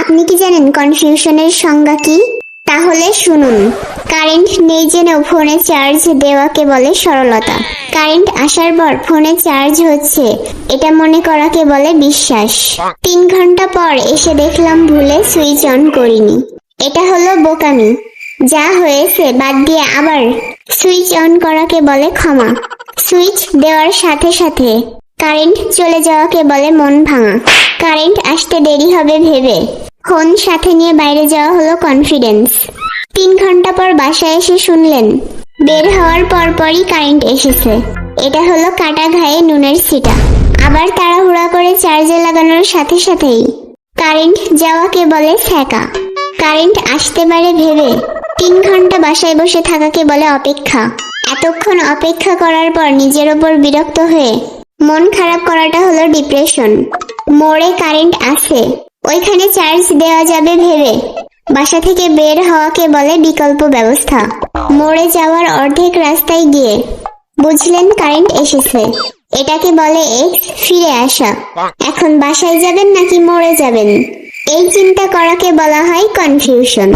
আপনি কি জানেন কনফিউশনের সংজ্ঞা কি? তাহলে শুনুন। কারেন্ট নেই জেনেও ফোনে চার্জ দেওয়াকে বলে সরলতা। কারেন্ট আসার পর ফোনে চার্জ হচ্ছে, এটা মনে করাকে বলে বিশ্বাস। তিন ঘণ্টা পর এসে দেখলাম ভুলে সুইচ অন করিনি। এটা হলো বোকামি। যা হয়েছে বাদ দিয়ে আবার সুইচ অন করাকে বলে ক্ষমা। সুইচ দেওয়ার সাথে সাথে কারেন্ট চলে যাওয়াকে বলে মন ভাঙা। কারেন্ট আসতে দেরি হবে ভেবে। ফোন সাথে নিয়ে বাইরে যাওয়া হলো কনফিডেন্স তিন ঘণ্টা পর বাসায় এসে শুনলেন, বের হওয়ার পর পরই কারেন্ট এসেছে। এটা হলো কাটা ঘায়ে নুনের সিটা। আবার তাড়াহুড়া করে চার্জে লাগানোর সাথে সাথেই কারেন্ট যাওয়াকে বলে ছ্যাঁকা কারেন্ট আসতে পারে ভেবে তিন ঘণ্টা বাসায় বসে থাকাকে বলে অপেক্ষা। এতক্ষণ অপেক্ষা করার পর নিজের ওপর বিরক্ত হয়ে মন খারাপ করাটা হলো ডিপ্রেশন মোড়ে কারেন্ট আছে। ওইখানে চার্জ দেওয়া যাবে ভেবে। বাসা থেকে বের হওয়াকে বলে বিকল্প ব্যবস্থা। মরে যাওয়ার অর্ধেক রাস্তায় গিয়ে। বুঝলেন কারেন্ট এসেছে। এটাকে বলে এক্স ফিরে আসা। এখন বাসায় যাবেন নাকি মরে যাবেন? এই চিন্তা করাকে বলা হয় কনফিউশন